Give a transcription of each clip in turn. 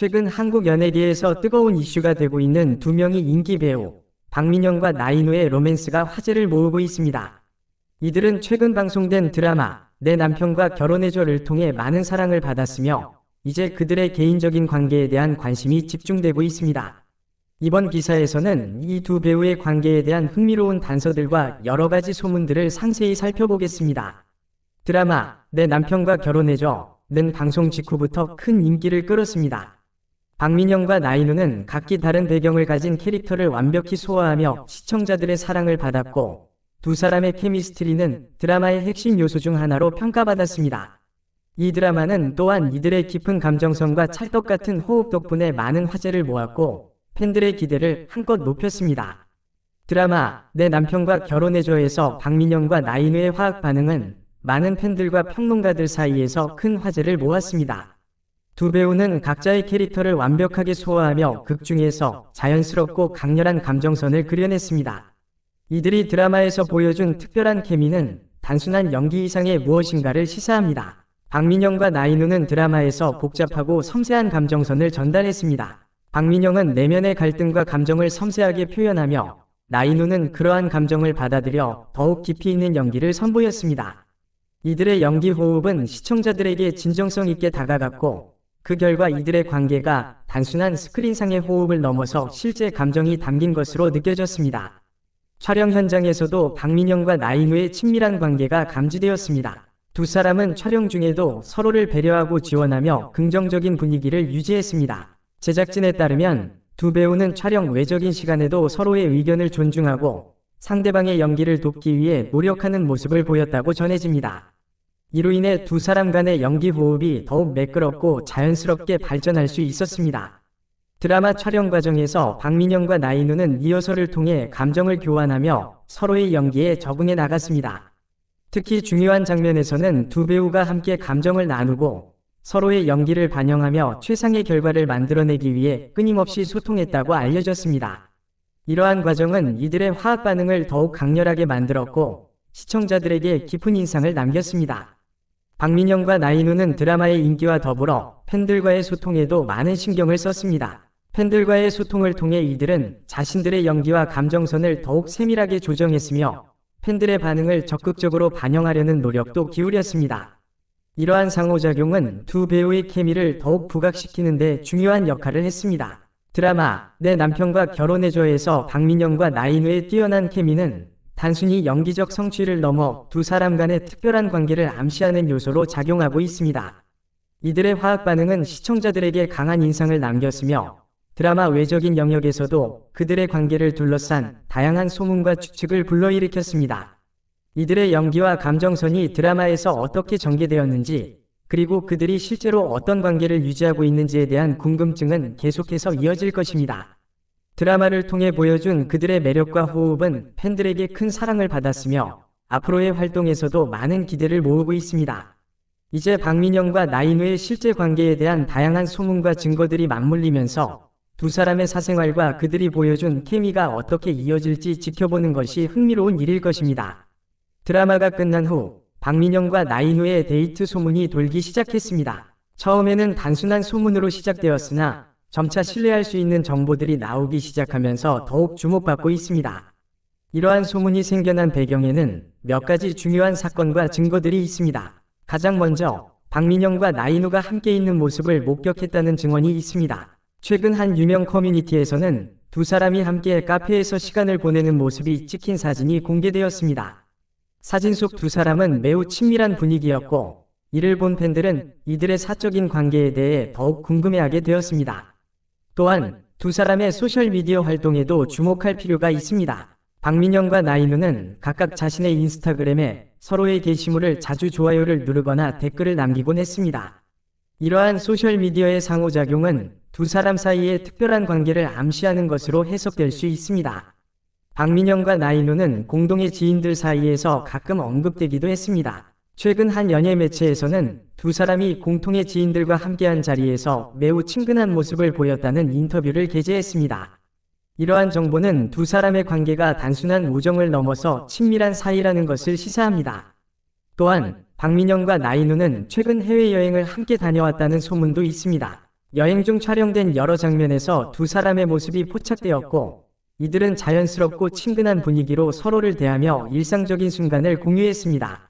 최근 한국 연예계에서 뜨거운 이슈가 되고 있는 두 명의 인기 배우, 박민영과 나인우의 로맨스가 화제를 모으고 있습니다. 이들은 최근 방송된 드라마 내 남편과 결혼해줘를 통해 많은 사랑을 받았으며 이제 그들의 개인적인 관계에 대한 관심이 집중되고 있습니다. 이번 기사에서는 이 두 배우의 관계에 대한 흥미로운 단서들과 여러 가지 소문들을 상세히 살펴보겠습니다. 드라마 내 남편과 결혼해줘는 방송 직후부터 큰 인기를 끌었습니다. 박민영과 나인우는 각기 다른 배경을 가진 캐릭터를 완벽히 소화하며 시청자들의 사랑을 받았고 두 사람의 케미스트리는 드라마의 핵심 요소 중 하나로 평가받았습니다. 이 드라마는 또한 이들의 깊은 감정선과 찰떡 같은 호흡 덕분에 많은 화제를 모았고 팬들의 기대를 한껏 높였습니다. 드라마 내 남편과 결혼해줘에서 박민영과 나인우의 화학 반응은 많은 팬들과 평론가들 사이에서 큰 화제를 모았습니다. 두 배우는 각자의 캐릭터를 완벽하게 소화하며 극 중에서 자연스럽고 강렬한 감정선을 그려냈습니다. 이들이 드라마에서 보여준 특별한 케미는 단순한 연기 이상의 무엇인가를 시사합니다. 박민영과 나인우는 드라마에서 복잡하고 섬세한 감정선을 전달했습니다. 박민영은 내면의 갈등과 감정을 섬세하게 표현하며 나인우는 그러한 감정을 받아들여 더욱 깊이 있는 연기를 선보였습니다. 이들의 연기 호흡은 시청자들에게 진정성 있게 다가갔고 그 결과 이들의 관계가 단순한 스크린상의 호흡을 넘어서 실제 감정이 담긴 것으로 느껴졌습니다. 촬영 현장에서도 박민영과 나인우의 친밀한 관계가 감지되었습니다. 두 사람은 촬영 중에도 서로를 배려하고 지원하며 긍정적인 분위기를 유지했습니다. 제작진에 따르면 두 배우는 촬영 외적인 시간에도 서로의 의견을 존중하고 상대방의 연기를 돕기 위해 노력하는 모습을 보였다고 전해집니다. 이로 인해 두 사람 간의 연기 호흡이 더욱 매끄럽고 자연스럽게 발전할 수 있었습니다. 드라마 촬영 과정에서 박민영과 나인우는 리허설을 통해 감정을 교환하며 서로의 연기에 적응해 나갔습니다. 특히 중요한 장면에서는 두 배우가 함께 감정을 나누고 서로의 연기를 반영하며 최상의 결과를 만들어내기 위해 끊임없이 소통했다고 알려졌습니다. 이러한 과정은 이들의 화학 반응을 더욱 강렬하게 만들었고 시청자들에게 깊은 인상을 남겼습니다. 박민영과 나인우는 드라마의 인기와 더불어 팬들과의 소통에도 많은 신경을 썼습니다. 팬들과의 소통을 통해 이들은 자신들의 연기와 감정선을 더욱 세밀하게 조정했으며 팬들의 반응을 적극적으로 반영하려는 노력도 기울였습니다. 이러한 상호작용은 두 배우의 케미를 더욱 부각시키는 데 중요한 역할을 했습니다. 드라마 내 남편과 결혼해줘에서 박민영과 나인우의 뛰어난 케미는 단순히 연기적 성취를 넘어 두 사람 간의 특별한 관계를 암시하는 요소로 작용하고 있습니다. 이들의 화학 반응은 시청자들에게 강한 인상을 남겼으며 드라마 외적인 영역에서도 그들의 관계를 둘러싼 다양한 소문과 추측을 불러일으켰습니다. 이들의 연기와 감정선이 드라마에서 어떻게 전개되었는지, 그리고 그들이 실제로 어떤 관계를 유지하고 있는지에 대한 궁금증은 계속해서 이어질 것입니다. 드라마를 통해 보여준 그들의 매력과 호흡은 팬들에게 큰 사랑을 받았으며 앞으로의 활동에서도 많은 기대를 모으고 있습니다. 이제 박민영과 나인우의 실제 관계에 대한 다양한 소문과 증거들이 맞물리면서 두 사람의 사생활과 그들이 보여준 케미가 어떻게 이어질지 지켜보는 것이 흥미로운 일일 것입니다. 드라마가 끝난 후 박민영과 나인우의 데이트 소문이 돌기 시작했습니다. 처음에는 단순한 소문으로 시작되었으나 점차 신뢰할 수 있는 정보들이 나오기 시작하면서 더욱 주목받고 있습니다. 이러한 소문이 생겨난 배경에는 몇 가지 중요한 사건과 증거들이 있습니다. 가장 먼저 박민영과 나인우가 함께 있는 모습을 목격했다는 증언이 있습니다. 최근 한 유명 커뮤니티에서는 두 사람이 함께 카페에서 시간을 보내는 모습이 찍힌 사진이 공개되었습니다. 사진 속 두 사람은 매우 친밀한 분위기였고 이를 본 팬들은 이들의 사적인 관계에 대해 더욱 궁금해하게 되었습니다. 또한 두 사람의 소셜미디어 활동에도 주목할 필요가 있습니다. 박민영과 나인우는 각각 자신의 인스타그램에 서로의 게시물을 자주 좋아요를 누르거나 댓글을 남기곤 했습니다. 이러한 소셜미디어의 상호작용은 두 사람 사이의 특별한 관계를 암시하는 것으로 해석될 수 있습니다. 박민영과 나인우는 공동의 지인들 사이에서 가끔 언급되기도 했습니다. 최근 한 연예 매체에서는 두 사람이 공통의 지인들과 함께한 자리에서 매우 친근한 모습을 보였다는 인터뷰를 게재했습니다. 이러한 정보는 두 사람의 관계가 단순한 우정을 넘어서 친밀한 사이라는 것을 시사합니다. 또한 박민영과 나인우는 최근 해외여행을 함께 다녀왔다는 소문도 있습니다. 여행 중 촬영된 여러 장면에서 두 사람의 모습이 포착되었고, 이들은 자연스럽고 친근한 분위기로 서로를 대하며 일상적인 순간을 공유했습니다.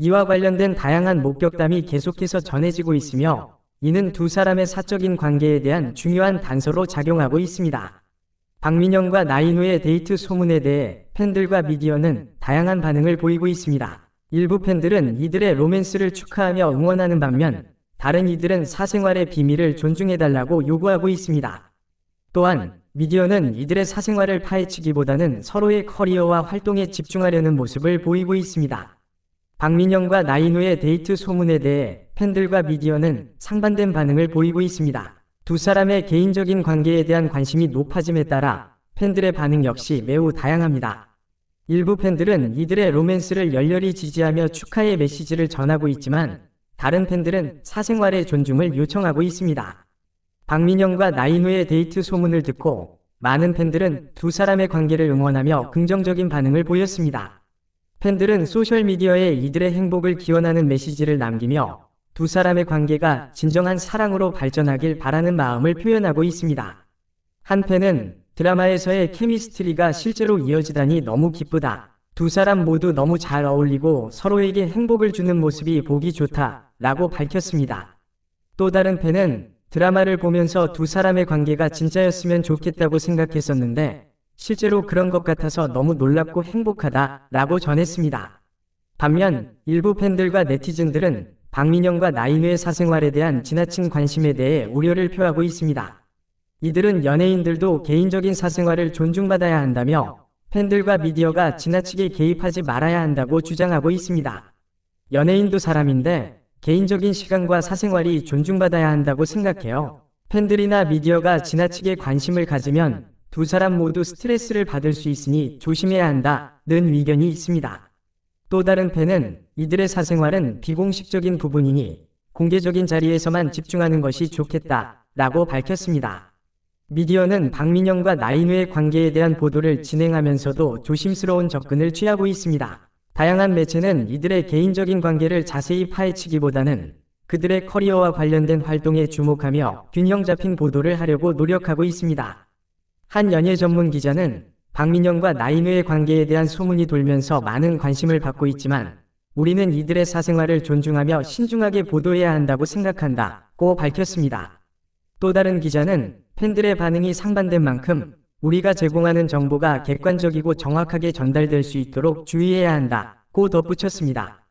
이와 관련된 다양한 목격담이 계속해서 전해지고 있으며, 이는 두 사람의 사적인 관계에 대한 중요한 단서로 작용하고 있습니다. 박민영과 나인우의 데이트 소문에 대해 팬들과 미디어는 다양한 반응을 보이고 있습니다. 일부 팬들은 이들의 로맨스를 축하하며 응원하는 반면 다른 이들은 사생활의 비밀을 존중해달라고 요구하고 있습니다. 또한 미디어는 이들의 사생활을 파헤치기보다는 서로의 커리어와 활동에 집중하려는 모습을 보이고 있습니다. 박민영과 나인우의 데이트 소문에 대해 팬들과 미디어는 상반된 반응을 보이고 있습니다. 두 사람의 개인적인 관계에 대한 관심이 높아짐에 따라 팬들의 반응 역시 매우 다양합니다. 일부 팬들은 이들의 로맨스를 열렬히 지지하며 축하의 메시지를 전하고 있지만 다른 팬들은 사생활의 존중을 요청하고 있습니다. 박민영과 나인우의 데이트 소문을 듣고 많은 팬들은 두 사람의 관계를 응원하며 긍정적인 반응을 보였습니다. 팬들은 소셜미디어에 이들의 행복을 기원하는 메시지를 남기며 두 사람의 관계가 진정한 사랑으로 발전하길 바라는 마음을 표현하고 있습니다. 한 팬은 드라마에서의 케미스트리가 실제로 이어지다니 너무 기쁘다. 두 사람 모두 너무 잘 어울리고 서로에게 행복을 주는 모습이 보기 좋다. 라고 밝혔습니다. 또 다른 팬은 드라마를 보면서 두 사람의 관계가 진짜였으면 좋겠다고 생각했었는데 실제로 그런 것 같아서 너무 놀랍고 행복하다 라고 전했습니다. 반면 일부 팬들과 네티즌들은 박민영과 나인우의 사생활에 대한 지나친 관심에 대해 우려를 표하고 있습니다. 이들은 연예인들도 개인적인 사생활을 존중받아야 한다며 팬들과 미디어가 지나치게 개입하지 말아야 한다고 주장하고 있습니다. 연예인도 사람인데 개인적인 시간과 사생활이 존중받아야 한다고 생각해요. 팬들이나 미디어가 지나치게 관심을 가지면 두 사람 모두 스트레스를 받을 수 있으니 조심해야 한다는 의견이 있습니다. 또 다른 팬은 이들의 사생활은 비공식적인 부분이니 공개적인 자리에서만 집중하는 것이 좋겠다 라고 밝혔습니다. 미디어는 박민영과 나인우의 관계에 대한 보도를 진행하면서도 조심스러운 접근을 취하고 있습니다. 다양한 매체는 이들의 개인적인 관계를 자세히 파헤치기보다는 그들의 커리어와 관련된 활동에 주목하며 균형 잡힌 보도를 하려고 노력하고 있습니다. 한 연예 전문 기자는 박민영과 나인우의 관계에 대한 소문이 돌면서 많은 관심을 받고 있지만 우리는 이들의 사생활을 존중하며 신중하게 보도해야 한다고 생각한다고 밝혔습니다. 또 다른 기자는 팬들의 반응이 상반된 만큼 우리가 제공하는 정보가 객관적이고 정확하게 전달될 수 있도록 주의해야 한다고 덧붙였습니다.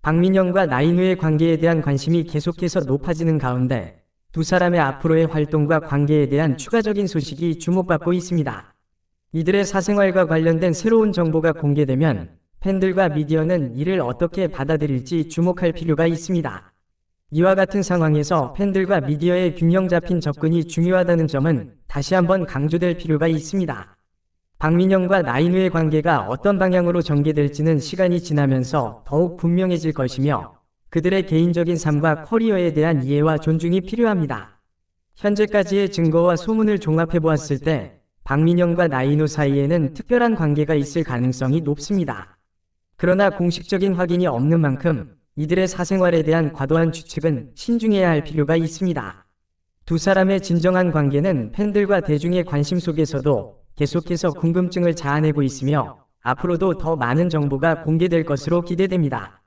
박민영과 나인우의 관계에 대한 관심이 계속해서 높아지는 가운데 두 사람의 앞으로의 활동과 관계에 대한 추가적인 소식이 주목받고 있습니다. 이들의 사생활과 관련된 새로운 정보가 공개되면 팬들과 미디어는 이를 어떻게 받아들일지 주목할 필요가 있습니다. 이와 같은 상황에서 팬들과 미디어의 균형 잡힌 접근이 중요하다는 점은 다시 한번 강조될 필요가 있습니다. 박민영과 나인우의 관계가 어떤 방향으로 전개될지는 시간이 지나면서 더욱 분명해질 것이며 그들의 개인적인 삶과 커리어에 대한 이해와 존중이 필요합니다. 현재까지의 증거와 소문을 종합해 보았을 때 박민영과 나인우 사이에는 특별한 관계가 있을 가능성이 높습니다. 그러나 공식적인 확인이 없는 만큼 이들의 사생활에 대한 과도한 추측은 신중해야 할 필요가 있습니다. 두 사람의 진정한 관계는 팬들과 대중의 관심 속에서도 계속해서 궁금증을 자아내고 있으며 앞으로도 더 많은 정보가 공개될 것으로 기대됩니다.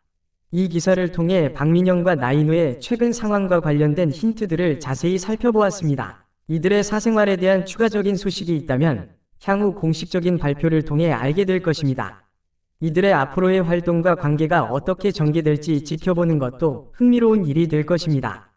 이 기사를 통해 박민영과 나인우의 최근 상황과 관련된 힌트들을 자세히 살펴보았습니다. 이들의 사생활에 대한 추가적인 소식이 있다면 향후 공식적인 발표를 통해 알게 될 것입니다. 이들의 앞으로의 활동과 관계가 어떻게 전개될지 지켜보는 것도 흥미로운 일이 될 것입니다.